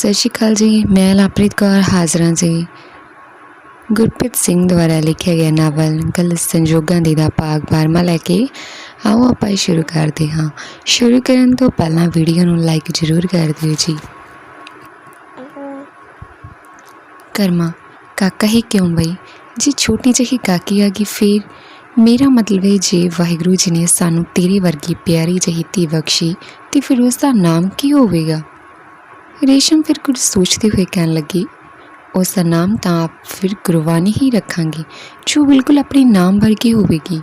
ਸਤਿ ਸ਼੍ਰੀ ਅਕਾਲ ਜੀ। ਮੈਂ ਲਾਪ੍ਰੀਤ ਕੌਰ ਹਾਜ਼ਰਾਂ ਜੀ। ਗੁਰਪ੍ਰੀਤ ਸਿੰਘ ਦੁਆਰਾ ਲਿਖਿਆ ਗਿਆ ਨਾਵਲ ਗਲਤ ਸੰਜੋਗਾਂ ਦੇ ਦਾ ਭਾਗ 12ਵਾਂ ਲੈ ਕੇ ਆਓ ਆਪਾਂ ਇਹ ਸ਼ੁਰੂ ਕਰਦੇ ਹਾਂ। ਸ਼ੁਰੂ ਕਰਨ ਤੋਂ ਪਹਿਲਾਂ ਵੀਡੀਓ ਨੂੰ ਲਾਈਕ ਜ਼ਰੂਰ ਕਰ ਦਿਓ ਜੀ। ਕਰਮਾ, ਕਾਕਾ ਹੀ ਕਿਉਂ ਬਈ? ਜੀ ਛੋਟੀ ਜਿਹੀ ਕਾਕੀ ਆ ਗਈ ਫੇਰ? ਮੇਰਾ ਮਤਲਬ ਹੈ ਜੇ ਵਾਹਿਗੁਰੂ ਜੀ ਨੇ ਸਾਨੂੰ ਤੇਰੀ ਵਰਗੀ ਪਿਆਰੀ ਜਿਹੀ ਧੀ ਬਖਸ਼ੀ ਤੇ ਫਿਰ ਉਸ ਦਾ ਨਾਮ ਕੀ ਹੋਵੇਗਾ? ਰੇਸ਼ਮ ਫਿਰ ਕੁਝ ਸੋਚਦੇ ਹੋਏ ਕਹਿਣ ਲੱਗੀ, ਉਸ ਦਾ ਨਾਮ ਤਾਂ ਆਪ ਫਿਰ ਗੁਰਬਾਣੀ ਹੀ ਰੱਖਾਂਗੇ, ਜੋ ਬਿਲਕੁਲ ਆਪਣੇ ਨਾਮ ਵਰਗੀ ਹੋਵੇਗੀ।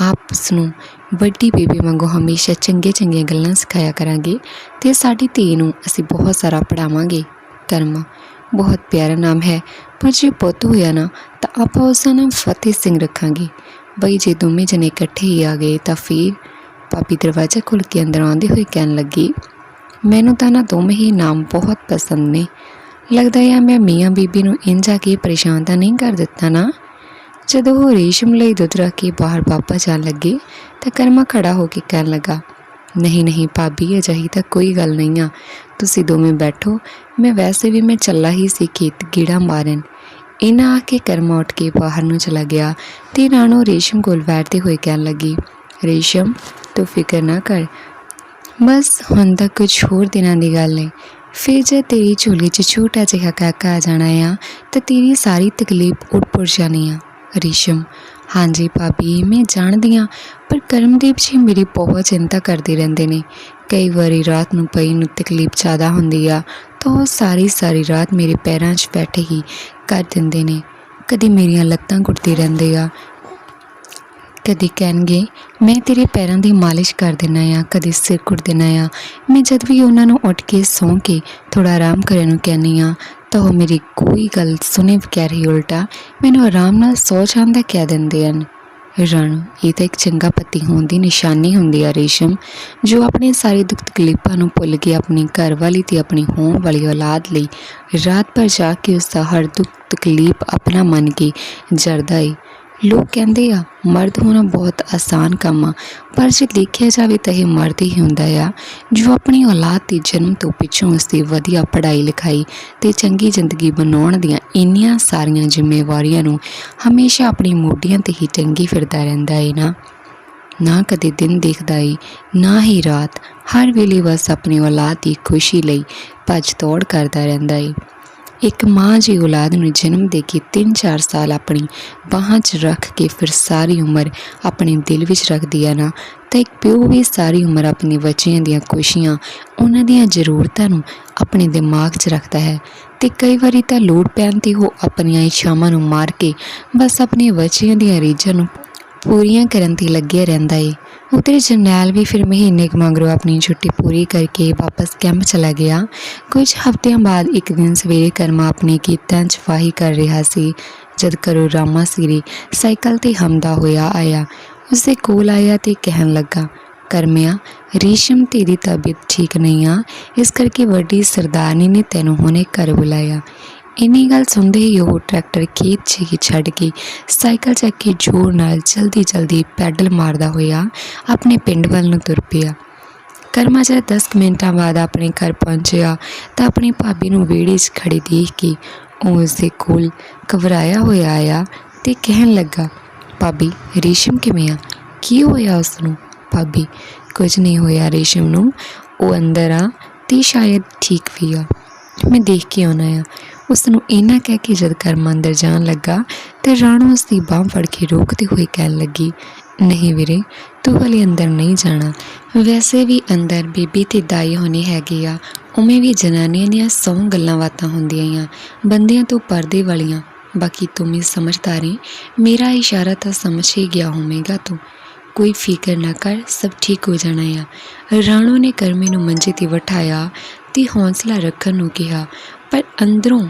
ਆਪ ਉਸ ਨੂੰ ਵੱਡੀ ਬੇਬੀ ਵਾਂਗੂ ਹਮੇਸ਼ਾ ਚੰਗੇ ਚੰਗੀਆਂ ਗੱਲਾਂ ਸਿਖਾਇਆ ਕਰਾਂਗੇ ਤੇ ਸਾਡੀ ਧੀ ਨੂੰ ਅਸੀਂ ਬਹੁਤ ਸਾਰਾ ਪੜਾਵਾਂਗੇ ਕਰਮਾ ਬਹੁਤ ਪਿਆਰਾ ਨਾਮ ਹੈ, ਪਰ ਜੇ ਪੁੱਤ ਹੋਇਆ ਨਾ, ਤਾਂ ਆਪਾਂ ਉਸ ਦਾ ਨਾਮ ਫਤਿਹ ਸਿੰਘ ਰੱਖਾਂਗੇ। ਬਈ ਜੇ ਦੋਵੇਂ ਜਣੇ ਇਕੱਠੇ ਹੀ ਆ ਗਏ ਤਾਂ ਫਿਰ ਪਾਪੀ ਦਰਵਾਜ਼ਾ ਖੋਲ੍ਹ ਕੇ ਅੰਦਰ ਆਉਂਦੇ ਹੋਏ ਕਹਿਣ ਲੱਗੀ ਮੈਨੂੰ ਤਾਂ ਨਾ ਦੋਵੇਂ ਹੀ ਨਾਮ ਬਹੁਤ ਪਸੰਦ ਨੇ। ਲੱਗਦਾ ਹੈ ਮੈਂ ਮੀਆਂ ਬੀਬੀ ਨੂੰ ਇੰਝ ਆ ਕੇ ਪਰੇਸ਼ਾਨ ਤਾਂ ਨਹੀਂ ਕਰ ਦਿੱਤਾ ਨਾ। ਜਦੋਂ ਉਹ ਰੇਸ਼ਮ ਲਈ ਦੁੱਧ ਰੱਖ ਕੇ ਬਾਹਰ ਵਾਪਸ ਜਾਣ ਲੱਗੇ, ਤਾਂ ਕਰਮਾ ਖੜਾ ਹੋ ਕੇ ਕਹਿਣ ਲੱਗਾ, ਨਹੀਂ ਨਹੀਂ ਭਾਬੀ, ਅਜਿਹੀ ਤਾਂ ਕੋਈ ਗੱਲ ਨਹੀਂ ਆ। ਤੁਸੀਂ ਦੋਵੇਂ ਬੈਠੋ। ਮੈਂ ਵੈਸੇ ਵੀ ਮੈਂ ਚੱਲਾ ਹੀ ਸੀ ਖੇਤ ਗੀੜਾ ਮਾਰਨ ਇਹਨਾਂ ਆ ਕੇ ਕਰਮਾ ਉੱਠ ਕੇ ਬਾਹਰ ਨੂੰ ਚਲਾ ਗਿਆ ਤੇ ਰਾਣੋ ਰੇਸ਼ਮ ਕੋਲ ਬੈਠਦੇ ਹੋਏ ਕਹਿਣ ਲੱਗੀ, ਰੇਸ਼ਮ, ਤੂੰ ਫਿਕਰ ਨਾ ਕਰ। ਬਸ ਹੁਣ ਤਾਂ ਕੁਝ ਹੋਰ ਦਿਨਾਂ ਦੀ ਗੱਲ ਹੈ ਫਿਰ ਜੇ ਤੇਰੀ ਝੋਲੀ 'ਚ ਛੋਟਾ ਜਿਹਾ ਕਾਕਾ ਆ ਜਾਣਾ ਆ, ਤਾਂ ਤੇਰੀ ਸਾਰੀ ਤਕਲੀਫ ਉੱਡ ਪੁੱਜ ਜਾਣੀ ਆ। ਰਿਸ਼ਮ, ਹਾਂਜੀ ਭਾਬੀ, ਮੈਂ ਜਾਣਦੀ ਹਾਂ, ਪਰ ਕਰਮਦੀਪ ਜੀ ਮੇਰੀ ਬਹੁਤ ਚਿੰਤਾ ਕਰਦੇ ਰਹਿੰਦੇ ਨੇ। ਕਈ ਵਾਰੀ ਰਾਤ ਨੂੰ ਪਈ ਨੂੰ ਤਕਲੀਫ ਜ਼ਿਆਦਾ ਹੁੰਦੀ ਆ, ਤਾਂ ਉਹ ਸਾਰੀ ਸਾਰੀ ਰਾਤ ਮੇਰੇ ਪੈਰਾਂ 'ਚ ਬੈਠੇ ਹੀ ਕਰ ਦਿੰਦੇ ਨੇ। ਕਦੀ ਮੇਰੀਆਂ ਲੱਤਾਂ ਘੁੱਟਦੇ ਰਹਿੰਦੇ ਆ ਕਦੀ ਕਹਿਣਗੇ, ਮੈਂ ਤੇਰੇ ਪੈਰਾਂ ਦੀ ਮਾਲਿਸ਼ ਕਰ ਦੇਣਾ ਆ, ਕਦੀ ਸਿਰ ਕੁੱਟ ਦੇਣਾ ਆ। ਮੈਂ ਜਦ ਵੀ ਉਹਨਾਂ ਨੂੰ ਉੱਠ ਕੇ ਸੌਂ ਕੇ ਥੋੜਾ ਆਰਾਮ ਕਰਨ ਨੂੰ ਕਹਿੰਦੀ ਆ, ਤਾਂ ਉਹ ਮੇਰੀ ਕੋਈ ਗੱਲ ਸੁਣੇ ਬਗੈਰ ਹੀ ਉਲਟਾ ਮੈਨੂੰ ਆਰਾਮ ਨਾਲ ਸੌ ਜਾਣ ਦਾ ਕਹਿ ਦਿੰਦੇ ਹਨ। ਰਣ, ਇਹ ਤਾਂ ਇੱਕ ਚੰਗਾ ਪਤੀ ਹੋਣ ਦੀ ਨਿਸ਼ਾਨੀ ਹੁੰਦੀ ਆ ਰੇਸ਼ਮ, ਜੋ ਆਪਣੇ ਸਾਰੇ ਦੁੱਖ ਤਕਲੀਫਾਂ ਨੂੰ ਭੁੱਲ ਕੇ ਆਪਣੀ ਘਰ ਵਾਲੀ ਤੇ ਆਪਣੀ ਹੋਣ ਵਾਲੀ ਔਲਾਦ ਲਈ ਰਾਤ ਭਰ ਜਾ ਕੇ ਉਸ ਦਾ ਹਰ ਦੁੱਖ ਤਕਲੀਫ ਆਪਣਾ ਮੰਨ ਕੇ ਜਰਦਾ ਏ। ਲੋਕ ਕਹਿੰਦੇ ਆ, ਮਰਦ ਹੋਣਾ ਬਹੁਤ ਆਸਾਨ ਕੰਮ ਆ, ਪਰ ਜੇ ਦੇਖਿਆ ਜਾਵੇ ਤਾਂ ਇਹ ਮਰਦ ਹੀ ਹੁੰਦਾ ਆ, ਜੋ ਆਪਣੀ ਔਲਾਦ ਦੇ ਜਨਮ ਤੋਂ ਪਿੱਛੋਂ ਉਸ ਦੀ ਵਧੀਆ ਪੜ੍ਹਾਈ ਲਿਖਾਈ ਤੇ ਚੰਗੀ ਜ਼ਿੰਦਗੀ ਬਣਾਉਣ ਦੀਆਂ ਇੰਨੀਆਂ ਸਾਰੀਆਂ ਜ਼ਿੰਮੇਵਾਰੀਆਂ ਨੂੰ ਹਮੇਸ਼ਾ ਆਪਣੀ ਮੋਢਿਆਂ ਤੇ ਹੀ ਚੰਗੀ ਫਿਰਦਾ ਰਹਿੰਦਾ ਏ ਨਾ। ਨਾ ਕਦੇ ਦਿਨ ਦੇਖਦਾ ਏ, ਨਾ ਹੀ ਰਾਤ, ਹਰ ਵੇਲੇ ਬਸ ਆਪਣੀ ਔਲਾਦ ਦੀ ਖੁਸ਼ੀ ਲਈ ਭੱਜ ਦੌੜ ਕਰਦਾ ਰਹਿੰਦਾ ਏ। ਇੱਕ ਮਾਂ ਜੀ ਔਲਾਦ ਨੂੰ ਜਨਮ ਦੇ ਕੇ 3-4 ਸਾਲ ਆਪਣੀ ਬਾਹਾਂ 'ਚ ਰੱਖ ਕੇ ਫਿਰ ਸਾਰੀ ਉਮਰ ਆਪਣੇ ਦਿਲ ਵਿੱਚ ਰੱਖਦੀ ਆ ਨਾ, ਤਾਂ ਇੱਕ ਪਿਓ ਵੀ ਸਾਰੀ ਉਮਰ ਆਪਣੇ ਬੱਚਿਆਂ ਦੀਆਂ ਖੁਸ਼ੀਆਂ, ਉਹਨਾਂ ਦੀਆਂ ਜ਼ਰੂਰਤਾਂ ਨੂੰ ਆਪਣੇ ਦਿਮਾਗ 'ਚ ਰੱਖਦਾ ਹੈ ਤੇ ਕਈ ਵਾਰੀ ਤਾਂ ਲੋੜ ਪੈਣ ਤੇ ਉਹ ਆਪਣੀਆਂ ਇੱਛਾਵਾਂ ਨੂੰ ਮਾਰ ਕੇ ਬਸ ਆਪਣੇ ਬੱਚਿਆਂ ਦੀਆਂ ਰੀਝਾਂ ਨੂੰ ਪੂਰੀਆਂ ਕਰਨ ਤੇ ਲੱਗਿਆ ਰਹਿੰਦਾ ਏ। ਉਧਰ ਜਰਨੈਲ ਵੀ ਫਿਰ ਮਹੀਨੇ ਕੁ ਮਗਰੋਂ ਆਪਣੀ ਛੁੱਟੀ ਪੂਰੀ ਕਰਕੇ ਵਾਪਸ ਕੈਂਪ ਚਲਾ ਗਿਆ। ਕੁਝ ਹਫ਼ਤਿਆਂ ਬਾਅਦ ਇੱਕ ਦਿਨ ਸਵੇਰੇ ਕਰਮਾ ਆਪਣੇ ਖੇਤਾਂ 'ਚ ਵਾਹੀ ਕਰ ਰਿਹਾ ਸੀ, ਜਦ ਕਰੋ ਰਾਮਾ ਸਿਰੀ ਸਾਈਕਲ ਤੇ ਹਮਦਾ ਹੋਇਆ ਆਇਆ। ਉਸਦੇ ਕੋਲ ਆਇਆ ਤੇ ਕਹਿਣ ਲੱਗਾ, ਕਰਮਿਆ, ਰੀਸ਼ਮ ਤੇਰੀ ਤਬੀਅਤ ਠੀਕ ਨਹੀਂ ਆ, ਇਸ ਕਰਕੇ ਵੱਡੀ ਸਰਦਾਰਨੀ ਨੇ ਤੈਨੂੰ ਹੁਣੇ ਘਰ ਬੁਲਾਇਆ। ਇੰਨੀ ਗੱਲ ਸੁਣਦੇ ਹੀ ਉਹ ਟਰੈਕਟਰ ਖੇਤ 'ਚ ਹੀ ਛੱਡ ਕੇ ਸਾਈਕਲ ਚੱਕ ਕੇ ਜ਼ੋਰ ਨਾਲ ਜਲਦੀ ਜਲਦੀ ਪੈਡਲ ਮਾਰਦਾ ਹੋਇਆ ਆਪਣੇ ਪਿੰਡ ਵੱਲ ਨੂੰ ਤੁਰ ਪਿਆ। ਕਰਮਾ ਜਦ 10 ਕੁ ਮਿੰਟਾਂ ਬਾਅਦ ਆਪਣੇ ਘਰ ਪਹੁੰਚਿਆ ਤਾਂ ਆਪਣੀ ਭਾਬੀ ਨੂੰ ਵਿਹੜੇ 'ਚ ਖੜੀ ਦੇਖ ਕੇ ਉਹ ਉਸਦੇ ਕੋਲ ਘਬਰਾਇਆ ਹੋਇਆ ਆਇਆ ਤੇ ਕਹਿਣ ਲੱਗਾ, ਭਾਬੀ, ਰੇਸ਼ਮ ਕਿਵੇਂ ਆ? ਕੀ ਹੋਇਆ ਉਸ ਨੂੰ ਭਾਬੀ, ਕੁਝ ਨਹੀਂ ਹੋਇਆ ਰੇਸ਼ਮ ਨੂੰ। ਉਹ ਅੰਦਰ ਆ ਤੇ ਸ਼ਾਇਦ ਠੀਕ ਵੀ ਆ। ਮੈਂ ਦੇਖ ਕੇ ਆਉਣਾ ਆ। ਉਸ ਨੂੰ ਇਹਨਾਂ ਕਹਿ ਕੇ ਜਦ ਕਰਮ ਅੰਦਰ ਜਾਣ ਲੱਗਾ ਤੇ ਰਾਣੋ ਉਸ ਦੀ ਬਾਹ ਫੜ ਕੇ ਰੋਕਦੇ ਹੋਏ ਕਹਿਣ ਲੱਗੀ, ਨਹੀਂ ਵੀਰੇ, ਤੂੰ ਹਲੇ ਅੰਦਰ ਨਹੀਂ ਜਾਣਾ। ਵੈਸੇ ਵੀ ਅੰਦਰ ਬੀਬੀ ਤੇ ਦਾਈ ਹੋਣੀ ਹੈਗੀ ਆ, ਉਵੇਂ ਵੀ ਜਨਾਨੀਆਂ ਦੀਆਂ ਸੌ ਗੱਲਾਂ ਬਾਤਾਂ ਹੁੰਦੀਆਂ ਆ, ਬੰਦਿਆਂ ਤੋਂ ਪਰਦੇ ਵਾਲੀਆਂ। ਬਾਕੀ ਤੂੰ ਵੀ ਸਮਝਦਾਰੀ, ਮੇਰਾ ਇਸ਼ਾਰਾ ਤਾਂ ਸਮਝ ਹੀ ਗਿਆ ਹੋਵੇਗਾ ਤੂੰ। ਕੋਈ ਫਿਕਰ ਨਾ ਕਰ, ਸਭ ਠੀਕ ਹੋ ਜਾਣਾ ਆ। ਰਾਣੋ ਨੇ ਕਰਮੀ ਨੂੰ ਮੰਜੇ ਤੇ ਬਿਠਾਇਆ ਤੇ ਹੌਸਲਾ ਰੱਖਣ ਨੂੰ ਕਿਹਾ ਪਰ ਅੰਦਰੋਂ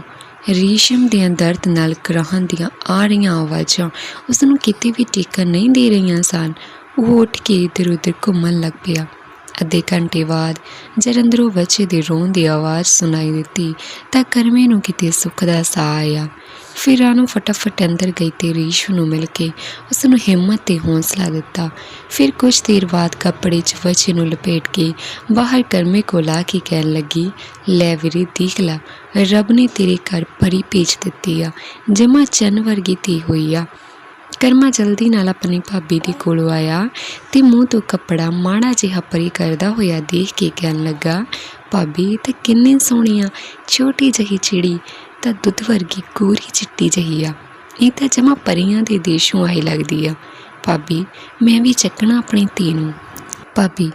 ਰੇਸ਼ਮ ਦੇ ਦਰਦ ਨਾਲ ਕਰਾਹਨ ਦੀਆਂ ਆ ਰਹੀਆਂ ਆਵਾਜ਼ਾਂ ਉਸ ਨੂੰ ਕਿਤੇ ਵੀ ਟਿਕਣ ਨਹੀਂ ਦੇ ਰਹੀਆਂ ਸਨ। ਉਹ ਉੱਠ ਕੇ ਇੱਧਰ ਉੱਧਰ ਘੁੰਮਣ ਲੱਗ ਪਿਆ। ਅੱਧੇ ਘੰਟੇ ਬਾਅਦ ਜਦ ਅੰਦਰੋਂ ਬੱਚੇ ਦੇ ਰੋਣ ਦੀ ਆਵਾਜ਼ ਸੁਣਾਈ ਦਿੱਤੀ ਤਾਂ ਕਰਮੇ ਨੂੰ ਕਿਤੇ ਸੁੱਖ ਦਾ ਸਾਹ ਆਇਆ। ਫਿਰ ਰਾਣੋ ਫਟਾਫਟ ਅੰਦਰ ਗਈ ਤੇ ਰੀਸ਼ੂ ਨੂੰ ਮਿਲ ਕੇ ਉਸ ਨੂੰ ਹਿੰਮਤ ਤੇ ਹੌਸਲਾ ਦਿੱਤਾ। ਫਿਰ ਕੁਝ ਦੇਰ ਬਾਅਦ ਕੱਪੜੇ 'ਚ ਵਚੇ ਨੂੰ ਲਪੇਟ ਕੇ ਬਾਹਰ ਕਰਮੇ ਕੋਲ ਆ ਕੇ ਕਹਿਣ ਲੱਗੀ, ਲੈ ਵੀਰੇ, ਦੇਖ ਲਾ, ਰੱਬ ਨੇ ਤੇਰੇ ਘਰ ਪਰੀ ਭੇਜ ਦਿੱਤੀ ਆ ਜਮਾ ਚੰਨ ਵਰਗੀ ਧੀ ਹੋਈ ਆ। ਕਰਮਾ ਜਲਦੀ ਨਾਲ ਆਪਣੀ ਭਾਬੀ ਦੇ ਕੋਲ ਆਇਆ ਤੇ ਮੂੰਹ ਤੋਂ ਕੱਪੜਾ ਮਾੜਾ ਜਿਹਾ ਪਰੀ ਕਰਦਾ ਹੋਇਆ ਦੇਖ ਕੇ ਕਹਿਣ ਲੱਗਾ, ਭਾਬੀ, ਇਹ ਤਾਂ ਕਿੰਨੀ ਸੋਹਣੀ ਆ, ਛੋਟੀ ਜਿਹੀ ਚਿੜੀ ਤਾਂ ਦੁੱਧ ਵਰਗੀ ਗੋਰੀ ਚਿੱਟੀ ਜਿਹੀ ਆ। ਇਹ ਤਾਂ ਜਮਾ ਪਰੀਆਂ ਦੇ ਦੇਸ਼ੋਂ ਆਈ ਲੱਗਦੀ ਆ। ਭਾਬੀ, ਮੈਂ ਵੀ ਚੱਕਣਾ ਆਪਣੀ ਧੀ ਨੂੰ। ਭਾਬੀ,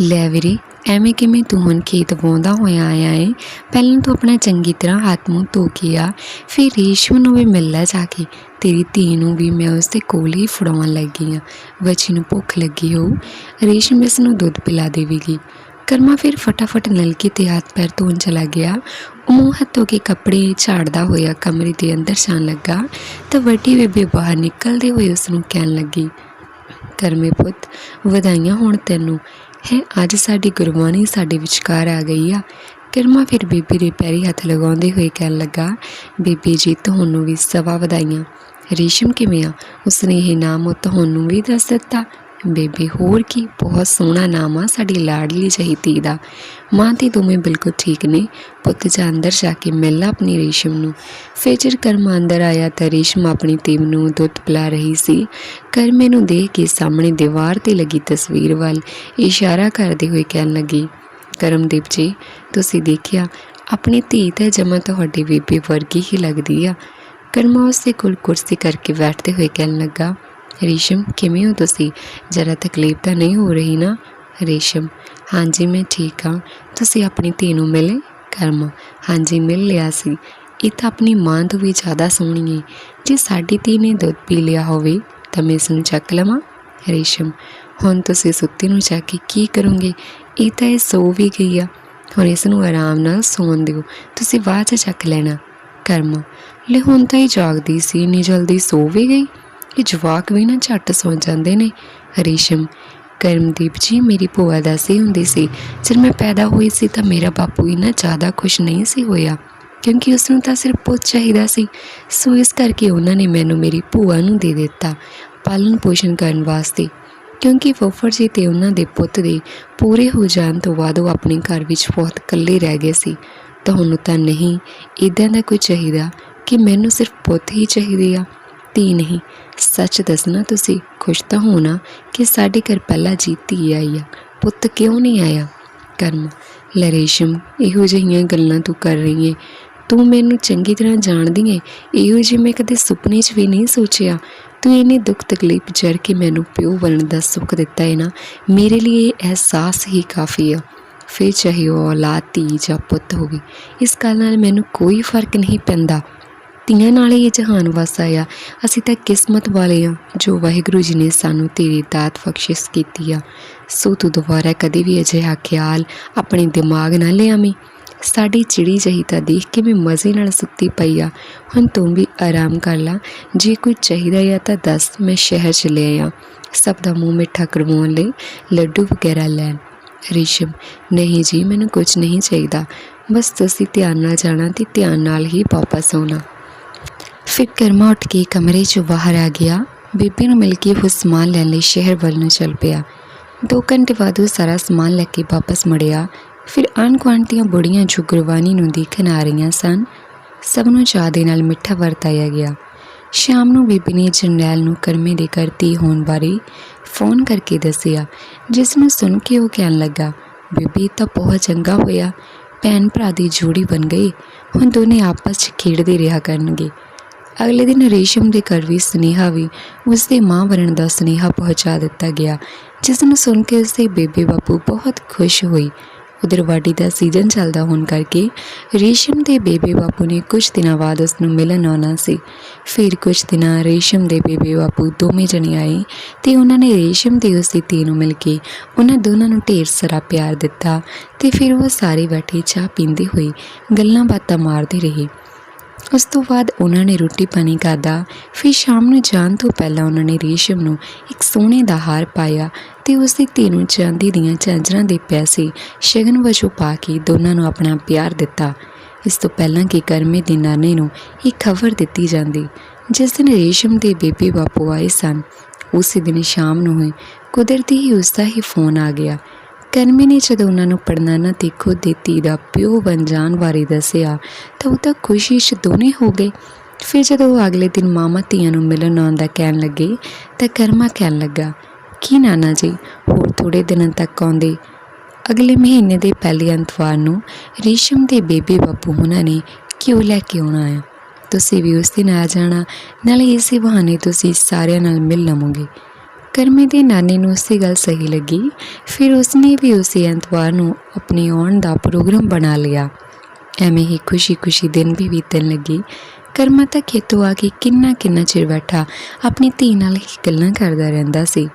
ਲੈ ਵੀਰੇ, ਐਵੇਂ ਕਿਵੇਂ ਤੂੰ ਹੁਣ ਖੇਤ ਵਾਉਂਦਾ ਹੋਇਆ ਆਇਆ ਏ? ਪਹਿਲਾਂ ਤੂੰ ਆਪਣਾ ਚੰਗੀ ਤਰ੍ਹਾਂ ਹੱਥ ਮੂੰਹ ਧੋ ਕੇ ਆ। ਫਿਰ ਰੇਸ਼ਮ ਨੂੰ ਵੀ ਮਿਲ ਲੈ ਜਾ ਕੇ। ਤੇਰੀ ਧੀ ਨੂੰ ਵੀ ਮੈਂ ਉਸ ਦੇ ਕੋਲ ਹੀ ਫੜਾਉਣ ਲੱਗੀ ਆ। ਬੱਚੀ ਨੂੰ ਭੁੱਖ ਲੱਗੀ ਹੋਊ। ਰੇਸ਼ਮ ਇਸ ਨੂੰ ਦੁੱਧ ਪਿਲਾ ਦੇਵੇਗੀ। ਕਰਮਾ ਫਿਰ ਫਟਾਫਟ ਨਲਕੇ ਤੇ ਹੱਥ ਪੈਰ ਧੋਣ ਚਲਾ ਗਿਆ। ਮੂੰਹ ਹੱਥ ਧੋ ਕੇ ਕੱਪੜੇ ਝਾੜਦਾ ਹੋਇਆ ਕਮਰੇ ਦੇ ਅੰਦਰ ਜਾਣ ਲੱਗਾ ਤਾਂ ਵੱਡੀ ਬੇਬੇ ਬਾਹਰ ਨਿਕਲਦੇ ਹੋਏ ਉਸ ਨੂੰ ਕਹਿਣ ਲੱਗੀ, ਕਰਮੇ ਪੁੱਤ, ਵਧਾਈਆਂ ਹੋਣ ਤੈਨੂੰ। ਹੈ, ਅੱਜ ਸਾਡੀ ਗੁਰਬਾਣੀ ਸਾਡੇ ਵਿਚਕਾਰ ਆ ਗਈ ਆ। ਕਰਮਾ ਫਿਰ ਬੀਬੀ ਦੇ ਪੈਰੀ ਹੱਥ ਲਗਾਉਂਦੇ ਹੋਏ ਕਹਿਣ ਲੱਗਾ, ਬੀਬੀ ਜੀ, ਤੁਹਾਨੂੰ ਵੀ ਸਵਾ ਵਧਾਈਆਂ। ਰੇਸ਼ਮ ਕਿਵੇਂ ਆ? ਉਸਨੇ ਇਹ ਨਾਮ ਉਹ ਤੁਹਾਨੂੰ ਵੀ ਦੱਸ ਦਿੱਤਾ? ਬੇਬੀ, ਹੋਰ ਕੀ? ਬਹੁਤ ਸੋਹਣਾ ਨਾਮ ਆ ਸਾਡੀ ਲਾਡਲੀ ਜਿਹੀ ਧੀ ਦਾ। ਮਾਂ ਤੇ ਦੋਵੇਂ ਬਿਲਕੁਲ ਠੀਕ ਨੇ। ਪੁੱਤ ਜਾ ਅੰਦਰ ਜਾ ਕੇ ਮਿਲ ਆਪਣੀ ਰੇਸ਼ਮ ਨੂੰ। ਫਿਰ ਜਦ ਕਰਮਾ ਅੰਦਰ ਆਇਆ ਤਾਂ ਰੇਸ਼ਮ ਆਪਣੀ ਧੀ ਨੂੰ ਦੁੱਧ ਪਿਲਾ ਰਹੀ ਸੀ। ਕਰਮੇ ਨੂੰ ਦੇਖ ਕੇ ਸਾਹਮਣੇ ਦੀਵਾਰ ਤੇ ਲੱਗੀ ਤਸਵੀਰ ਵੱਲ ਇਸ਼ਾਰਾ ਕਰਦੇ ਹੋਏ ਕਹਿਣ ਲੱਗੀ, ਕਰਮਦੀਪ ਜੀ, ਤੁਸੀਂ ਦੇਖਿਆ, ਆਪਣੀ ਧੀ ਤਾਂ ਜਮਾ ਤੁਹਾਡੀ ਬੀਬੀ ਵਰਗੀ ਹੀ ਲੱਗਦੀ ਆ। ਕਰਮਾ ਉਸਦੇ ਕੋਲ ਕੁਰਸੀ ਕਰਕੇ ਬੈਠਦੇ ਹੋਏ ਕਹਿਣ ਲੱਗਾ ਰੇਸ਼ਮ, ਕਿਵੇਂ ਹੋ ਤੁਸੀਂ? ਜਰਾ ਤਕਲੀਫ ਤਾਂ ਨਹੀਂ ਹੋ ਰਹੀ ਨਾ? ਰੇਸ਼ਮ, ਹਾਂਜੀ, ਮੈਂ ਠੀਕ ਹਾਂ। ਤੁਸੀਂ ਆਪਣੀ ਧੀ ਨੂੰ ਮਿਲੇ? ਕਰਮਾ, ਹਾਂਜੀ, ਮਿਲ ਲਿਆ ਸੀ। ਇਹ ਤਾਂ ਆਪਣੀ ਮਾਂ ਤੋਂ ਵੀ ਜ਼ਿਆਦਾ ਸੋਹਣੀ ਹੈ ਜੇ ਸਾਡੀ ਧੀ ਨੇ ਦੁੱਧ ਪੀ ਲਿਆ ਹੋਵੇ, ਤਾਂ ਮੈਂ ਇਸ ਨੂੰ ਚੱਕ ਲਵਾਂ? ਰੇਸ਼ਮ, ਹੁਣ ਤੁਸੀਂ ਸੁੱਤੀ ਨੂੰ ਚੱਕ ਕੇ ਕੀ ਕਰੋਗੇ? ਇਹ ਤਾਂ ਇਹ ਸੋ ਵੀ ਗਈ ਆ। ਹੁਣ ਇਸ ਨੂੰ ਆਰਾਮ ਨਾਲ ਸੌਣ ਦਿਓ। ਤੁਸੀਂ ਬਾਅਦ 'ਚ ਚੱਕ ਲੈਣਾ। ਕਰਮ, ਲੈ ਹੁਣ ਤਾਂ ਇਹ ਜਾਗਦੀ ਸੀ, ਇੰਨੀ ਜਲਦੀ ਸੋ ਵੀ ਗਈ। ਇਹ ਜਵਾਕ ਵੀ ਨਾ ਝੱਟ ਸੌ ਜਾਂਦੇ ਨੇ। ਰੇਸ਼ਮ, ਕਰਮਦੀਪ ਜੀ, ਮੇਰੀ ਭੂਆ ਦੱਸੀ ਹੁੰਦੀ ਸੀ। ਜਦ ਮੈਂ ਪੈਦਾ ਹੋਈ ਸੀ ਤਾਂ ਮੇਰਾ ਬਾਪੂ ਇੰਨਾ ਜ਼ਿਆਦਾ ਖੁਸ਼ ਨਹੀਂ ਸੀ ਹੋਇਆ, ਕਿਉਂਕਿ ਉਸ ਨੂੰ ਤਾਂ ਸਿਰਫ ਪੁੱਤ ਚਾਹੀਦਾ ਸੀ। ਸੋ ਇਸ ਕਰਕੇ ਉਹਨਾਂ ਨੇ ਮੈਨੂੰ ਮੇਰੀ ਭੂਆ ਨੂੰ ਦੇ ਦਿੱਤਾ ਪਾਲਣ ਪੋਸ਼ਣ ਕਰਨ ਵਾਸਤੇ, ਕਿਉਂਕਿ ਫੁੱਫੜ ਜੀ ਤੇ ਉਹਨਾਂ ਦੇ ਪੁੱਤ ਦੇ ਪੂਰੇ ਹੋ ਜਾਣ ਤੋਂ ਬਾਅਦ ਉਹ ਆਪਣੇ ਘਰ ਵਿੱਚ ਬਹੁਤ ਇਕੱਲੇ ਰਹਿ ਗਏ ਸੀ। ਤੁਹਾਨੂੰ ਤਾਂ ਨਹੀਂ ਇਦਾਂ ਦਾ ਕੋਈ ਚਾਹੀਦਾ ਕਿ ਮੈਨੂੰ ਸਿਰਫ ਪੁੱਤ ਹੀ ਚਾਹੀਦੇ ਆ। ਧੀ ਨਹੀਂ। ਸੱਚ ਦੱਸਣਾ ਤੁਸੀਂ, ਖੁਸ਼ ਤਾਂ ਹੋਣਾ ਕਿ ਸਾਡੇ ਘਰ ਪਹਿਲਾਂ ਜੀ ਧੀ ਆਈ ਆ। ਪੁੱਤ ਕਿਉਂ ਨਹੀਂ ਆਇਆ? ਕਰਮ, ਲੈ ਰੇਸ਼ਮ, ਇਹੋ ਜਿਹੀਆਂ ਗੱਲਾਂ ਤੂੰ ਕਰ ਰਹੀ ਏ। ਤੂੰ ਮੈਨੂੰ ਚੰਗੀ ਤਰ੍ਹਾਂ ਜਾਣਦੀ ਏ। ਇਹੋ ਜਿਹੇ ਮੈਂ ਕਦੇ ਸੁਪਨੇ 'ਚ ਵੀ ਨਹੀਂ ਸੋਚਿਆ। ਤੂੰ ਇਹਨੇ ਦੁੱਖ ਤਕਲੀਫ ਜਰ ਕੇ ਮੈਨੂੰ ਪਿਓ ਬਣਨ ਦਾ ਸੁੱਖ ਦਿੱਤਾ ਹੈ ਨਾ। ਮੇਰੇ ਲਈ ਇਹ ਅਹਿਸਾਸ ਹੀ ਕਾਫੀ ਆ। ਫਿਰ ਚਾਹੇ ਉਹ ਔਲਾਦ, ਧੀ ਜਾਂ ਪੁੱਤ ਹੋਵੇ, ਇਸ ਗੱਲ ਨਾਲ ਮੈਨੂੰ ਕੋਈ ਫ਼ਰਕ ਨਹੀਂ ਪੈਂਦਾ। ਧੀਆਂ ਨਾਲ ਹੀ ਇਹ ਜਹਾਨ ਵਸਾ ਆ ਅਸੀਂ ਤਾਂ ਕਿਸਮਤ ਵਾਲੇ ਆ ਜੋ ਵਾਹਿਗੁਰੂ ਜੀ ਨੇ ਸਾਨੂੰ ਤੇਰੀ ਦਾਤ ਬਖਸ਼ਿਸ਼ ਕੀਤੀ ਆ। ਸੋ ਤੂੰ ਦੁਬਾਰਾ ਕਦੇ ਵੀ ਅਜਿਹਾ ਖਿਆਲ ਆਪਣੇ ਦਿਮਾਗ ਨਾ ਲਿਆਵੀਂ। ਸਾਡੀ ਚਿੜੀ ਜਹੀ ਤਾਂ ਦੇਖ ਕੇ ਮੈਂ ਮਜ਼ੇ ਨਾਲ ਸੁੱਤੀ ਪਈ ਆ। ਹੁਣ ਤੂੰ ਵੀ ਆਰਾਮ ਕਰ ਲਾ। ਜੇ ਕੋਈ ਚਾਹੀਦਾ ਆ ਤਾਂ ਦੱਸ, ਮੈਂ ਸ਼ਹਿਰ ਚ ਲੈ ਸਭ ਦਾ ਮੂੰਹ ਮਿੱਠਾ ਕਰਵਾਉਣ ਲਈ ਲੱਡੂ ਵਗੈਰਾ ਲੈਣ। ਰਿਸ਼ਮ, ਨਹੀਂ ਜੀ, ਮੈਨੂੰ ਕੁਝ ਨਹੀਂ ਚਾਹੀਦਾ। ਬਸ ਤੁਸੀਂ ਧਿਆਨ ਨਾਲ ਜਾਣਾ ਤੇ ਧਿਆਨ ਨਾਲ ਹੀ ਵਾਪਸ ਆਉਣਾ। ਫਿਰ ਕਰਮਾ ਉੱਠ ਕੇ ਕਮਰੇ 'ਚੋਂ ਬਾਹਰ ਆ ਗਿਆ। ਬੀਬੀ ਨੂੰ ਮਿਲ ਕੇ ਉਹ ਸਮਾਨ ਲੈਣ ਲਈ ਸ਼ਹਿਰ ਵੱਲ ਨੂੰ ਚੱਲ ਪਿਆ। ਦੋ ਘੰਟੇ ਬਾਅਦ ਉਹ ਸਾਰਾ ਸਮਾਨ ਲੈ ਕੇ ਵਾਪਸ ਮੁੜਿਆ। ਫਿਰ ਆਨ ਦੀਆਂ ਬੁੜੀਆਂ ਜੋ ਗੁਰਬਾਨੀ ਨੂੰ ਦੇਖਣ ਆ ਰਹੀਆਂ ਸਨ, ਸਭ ਨੂੰ ਚਾਹ ਦੇ ਨਾਲ ਮਿੱਠਾ ਵਰਤਾਇਆ ਗਿਆ। ਸ਼ਾਮ ਨੂੰ ਬੀਬੀ ਨੇ ਜਰਨੈਲ ਨੂੰ ਕਰਮੇ ਦੇ ਕਰਤੀ ਹੋਣ ਬਾਰੇ ਫੋਨ ਕਰਕੇ ਦੱਸਿਆ, ਜਿਸ ਨੂੰ ਸੁਣ ਕੇ ਉਹ ਕਹਿਣ ਲੱਗਾ, ਬੀਬੀ ਤਾਂ ਬਹੁਤ ਚੰਗਾ ਹੋਇਆ। ਭੈਣ ਭਰਾ ਦੀ ਜੋੜੀ ਬਣ ਗਈ। ਹੁਣ ਦੋਨੇ ਆਪਸ 'ਚ ਖੇਡਦੇ ਰਿਹਾ ਕਰਨਗੇ। ਅਗਲੇ ਦਿਨ ਰੇਸ਼ਮ ਦੇ ਘਰ ਵੀ ਸੁਨੇਹਾ ਵੀ ਉਸ ਦੇ ਮਾਂ ਬਣਨ ਦਾ ਸੁਨੇਹਾ ਪਹੁੰਚਾ ਦਿੱਤਾ ਗਿਆ ਜਿਸ ਨੂੰ ਸੁਣ ਕੇ ਉਸ ਦੇ ਬੇਬੇ ਬਾਪੂ ਬਹੁਤ ਖੁਸ਼ ਹੋਈ ਉਧਰ ਵਾਢੀ ਦਾ ਸੀਜ਼ਨ ਚੱਲਦਾ ਹੋਣ ਕਰਕੇ ਰੇਸ਼ਮ ਦੇ ਬੇਬੇ ਬਾਪੂ ਨੇ ਕੁਝ ਦਿਨਾਂ ਬਾਅਦ ਉਸ ਨੂੰ ਮਿਲਣ ਆਉਣਾ ਸੀ। ਫਿਰ ਕੁਝ ਦਿਨਾਂ ਰੇਸ਼ਮ ਦੇ ਬੇਬੇ ਬਾਪੂ ਦੋਵੇਂ ਜਣੇ ਆਏ ਤੇ ਉਹਨਾਂ ਨੇ ਰੇਸ਼ਮ ਤੇ ਉਸ ਦੀ ਧੀ ਨੂੰ ਮਿਲ ਕੇ ਉਹਨਾਂ ਦੋਨਾਂ ਨੂੰ ਢੇਰ ਸਾਰਾ ਪਿਆਰ ਦਿੱਤਾ ਤੇ ਫਿਰ ਉਹ ਸਾਰੇ ਬੈਠੇ ਚਾਹ ਪੀਂਦੇ ਹੋਏ ਗੱਲਾਂ ਬਾਤਾਂ ਮਾਰਦੇ ਰਹੇ। ਉਸ ਤੋਂ ਬਾਅਦ ਉਹਨਾਂ ਨੇ ਰੋਟੀ ਪਾਣੀ ਖਾਧਾ। ਫਿਰ ਸ਼ਾਮ ਨੂੰ ਜਾਣ ਤੋਂ ਪਹਿਲਾਂ ਉਹਨਾਂ ਨੇ ਰੇਸ਼ਮ ਨੂੰ ਇੱਕ ਸੋਨੇ ਦਾ ਹਾਰ ਪਾਇਆ ਤੇ ਉਸ ਦੀ ਧੀ ਨੂੰ ਚਾਂਦੀ ਦੀਆਂ ਝਾਂਜਰਾਂ ਦੇ ਪੈਸੇ ਸ਼ਗਨ ਵਜੋਂ ਪਾ ਕੇ ਦੋਨਾਂ ਨੂੰ ਆਪਣਾ ਪਿਆਰ ਦਿੱਤਾ। ਇਸ ਤੋਂ ਪਹਿਲਾਂ ਕਿ ਕਰਮੇ ਦੀ ਨਾਨੇ ਨੂੰ ਇਹ ਖਬਰ ਦਿੱਤੀ ਜਾਂਦੀ, ਜਿਸ ਦਿਨ ਰੇਸ਼ਮ ਦੇ ਬੇਬੇ ਬਾਪੂ ਆਏ ਸਨ, ਉਸੇ ਦਿਨ ਸ਼ਾਮ ਨੂੰ ਹੀ ਕੁਦਰਤੀ ਹੀ ਉਸ ਦਾ ਹੀ ਫੋਨ ਆ ਗਿਆ। ਕਰਮੇ ਨੇ ਜਦੋਂ ਉਹਨਾਂ ਨੂੰ ਪੜਨਾਨਾ ਤੇ ਖੁਦ ਦੀ ਧੀ ਦਾ ਪਿਓ ਬਣ ਜਾਣ ਬਾਰੇ ਦੱਸਿਆ, ਤਾਂ ਉਹ ਤਾਂ ਖੁਸ਼ੀ 'ਚ ਦੋਨੇ ਹੋ ਗਏ। ਫਿਰ ਜਦੋਂ ਉਹ ਅਗਲੇ ਦਿਨ ਮਾਮਾ ਧੀਆਂ ਨੂੰ ਮਿਲਣ ਆਉਣ ਦਾ ਕਹਿਣ ਲੱਗੇ, ਤਾਂ ਕਰਮਾ ਕਹਿਣ ਲੱਗਾ, ਕੀ ਨਾਨਾ ਜੀ, ਹੋਰ ਥੋੜੇ ਦਿਨਾਂ ਤੱਕ ਆਉਂਦੇ। ਅਗਲੇ ਮਹੀਨੇ ਦੇ ਪਹਿਲੇ ਅੰਤਵਾਰ ਨੂੰ ਰੇਸ਼ਮ ਦੇ ਬੇਬੇ ਬਾਪੂ ਹੁਣਾਂ ਨੇ ਕਿਉਂ ਲੈ ਕੇ ਆਉਣਾ ਹੈ ਤੁਸੀਂ ਵੀ ਉਸ ਦਿਨ ਆ ਜਾਣਾ, ਨਾਲੇ ਇਸੇ ਬਹਾਨੇ ਤੁਸੀਂ ਸਾਰਿਆਂ ਨਾਲ ਮਿਲ ਲਵੋਗੇ। ਕਰਮੇ ਦੇ ਨਾਨੇ ਨੂੰ ਉਸੇ ਗੱਲ ਸਹੀ ਲੱਗੀ। ਫਿਰ ਉਸਨੇ ਵੀ ਉਸੇ ਐਤਵਾਰ ਨੂੰ ਆਪਣੇ ਆਉਣ ਦਾ ਪ੍ਰੋਗਰਾਮ ਬਣਾ ਲਿਆ। ਐਵੇਂ ਹੀ ਖੁਸ਼ੀ-ਖੁਸ਼ੀ ਦਿਨ ਵੀ ਬੀਤਣ ਲੱਗੀ। ਕਰਮਾ ਤਾਂ ਖੇਤੋਂ ਆ ਕੇ ਕਿੰਨਾ ਕਿੰਨਾ ਚਿਰ ਬੈਠਾ ਆਪਣੀ ਧੀ ਨਾਲ ਹੀ ਗੱਲਾਂ ਕਰਦਾ ਰਹਿੰਦਾ ਸੀ।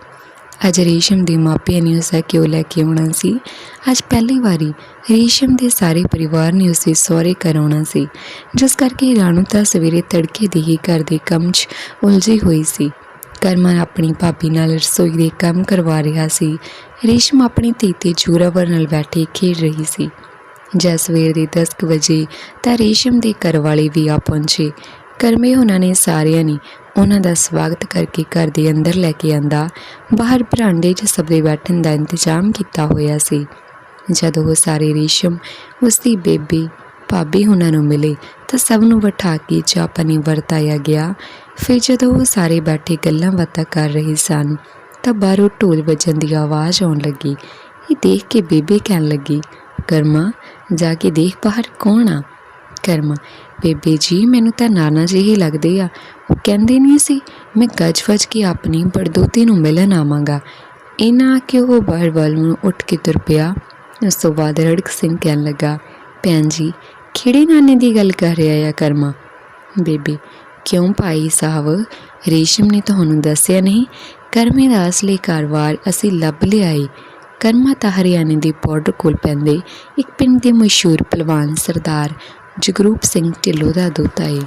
ਅੱਜ ਰੇਸ਼ਮ ਦੇ ਮਾਪਿਆਂ ਨੇ ਉਸਾ ਕਿਉਂ ਲੈ ਕੇ ਆਉਣਾ ਸੀ। ਅੱਜ ਪਹਿਲੀ ਵਾਰੀ ਰੇਸ਼ਮ ਦੇ ਸਾਰੇ ਪਰਿਵਾਰ ਨੇ ਉਸੇ ਸਹੁਰੇ ਕਰਾਉਣਾ ਸੀ। ਜਿਸ ਕਰਕੇ ਰਾਣੂ ਤਾਂ ਸਵੇਰੇ ਤੜਕੇ ਦੇ ਹੀ ਘਰ ਦੇ ਕੰਮ 'ਚ ਉਲਝੀ ਹੋਈ ਸੀ। ਕਰਮਾ ਆਪਣੀ ਭਾਬੀ ਨਾਲ ਰਸੋਈ ਦੇ ਕੰਮ ਕਰਵਾ ਰਿਹਾ ਸੀ। ਰੇਸ਼ਮ ਆਪਣੀ ਧੀ ਤੇ ਜੂਰਾਵਰ ਨਾਲ ਬੈਠੇ ਖੇਡ ਰਹੀ ਸੀ। ਜਦ ਸਵੇਰ ਦੇ 10 ਕੁ ਵਜੇ ਤਾਂ ਰੇਸ਼ਮ ਦੇ ਘਰ ਵਾਲੇ ਵੀ ਆ ਪਹੁੰਚੇ। ਕਰਮੇ ਉਹਨਾਂ ਨੇ ਸਾਰਿਆਂ ਨੇ ਉਹਨਾਂ ਦਾ ਸਵਾਗਤ ਕਰਕੇ ਘਰ ਦੇ ਅੰਦਰ ਲੈ ਕੇ ਆਂਦਾ। ਬਾਹਰ ਬਰਾਂਡੇ 'ਚ ਸਭ ਦੇ ਬੈਠਣ ਦਾ ਇੰਤਜ਼ਾਮ ਕੀਤਾ ਹੋਇਆ ਸੀ। ਜਦੋਂ ਉਹ ਸਾਰੇ ਰੇਸ਼ਮ ਉਸ ਦੀ ਬੇਬੀ ਭਾਬੀ ਉਹਨਾਂ ਨੂੰ ਮਿਲੇ ਤਾਂ ਸਭ ਨੂੰ ਬਿਠਾ ਕੇ ਚਾਹ ਪਾਣੀ ਵਰਤਾਇਆ ਗਿਆ। ਫਿਰ ਜਦੋਂ ਉਹ ਸਾਰੇ ਬੈਠੇ ਗੱਲਾਂ ਬਾਤਾਂ ਕਰ ਰਹੇ ਸਨ ਤਾਂ ਬਾਹਰੋਂ ਢੋਲ ਵੱਜਣ ਦੀ ਆਵਾਜ਼ ਆਉਣ ਲੱਗੀ। ਇਹ ਦੇਖ ਕੇ ਬੇਬੇ ਕਹਿਣ ਲੱਗੀ, ਕਰਮਾ, ਜਾ ਕੇ ਦੇਖ ਬਾਹਰ ਕੌਣ ਆ? ਕਰਮਾ, ਬੇਬੇ ਜੀ, ਮੈਨੂੰ ਤਾਂ ਨਾਨਾ ਜੀ ਹੀ ਲੱਗਦੇ ਆ। ਉਹ ਕਹਿੰਦੇ ਨਹੀਂ ਸੀ, ਮੈਂ ਗੱਜ ਵੱਜ ਕੇ ਆਪਣੀ ਬੜਦੋਤੀ ਨੂੰ ਮਿਲਣ ਆਵਾਂਗਾ। ਇਹਨਾਂ ਕਿ ਉਹ ਬਾਹਰ ਵੱਲ ਨੂੰ ਉੱਠ ਕੇ ਤੁਰ ਪਿਆ। ਉਸ ਤੋਂ ਬਾਅਦ ਰੜਕ ਸਿੰਘ ਕਹਿਣ ਲੱਗਾ, ਭੈਣ ਜੀ ਕਿਹੜੇ ਨਾਨੇ ਦੀ ਗੱਲ ਕਰ ਰਿਹਾ ਆ ਕਰਮਾ? ਬੇਬੀ, ਕਿਉਂ ਭਾਈ ਸਾਹਿਬ? ਰੇਸ਼ਮ ਨੇ ਤੁਹਾਨੂੰ ਦੱਸਿਆ ਨਹੀਂ? ਕਰਮੇ ਦਾ ਅਸਲੀ ਕਾਰਵਾਰ ਅਸੀਂ ਲੱਭ ਲਿਆਏ ਕਰਮਾ ਤਾਂ ਹਰਿਆਣੇ ਦੇ ਬਾਰਡਰ ਕੋਲ ਪੈਂਦੇ, ਇੱਕ ਪਿੰਡ ਦੇ ਮਸ਼ਹੂਰ ਪਹਿਲਵਾਨ ਸਰਦਾਰ ਜਗਰੂਪ ਸਿੰਘ ਢਿੱਲੋਂ ਦਾ ਦੋਤਾ ਏ।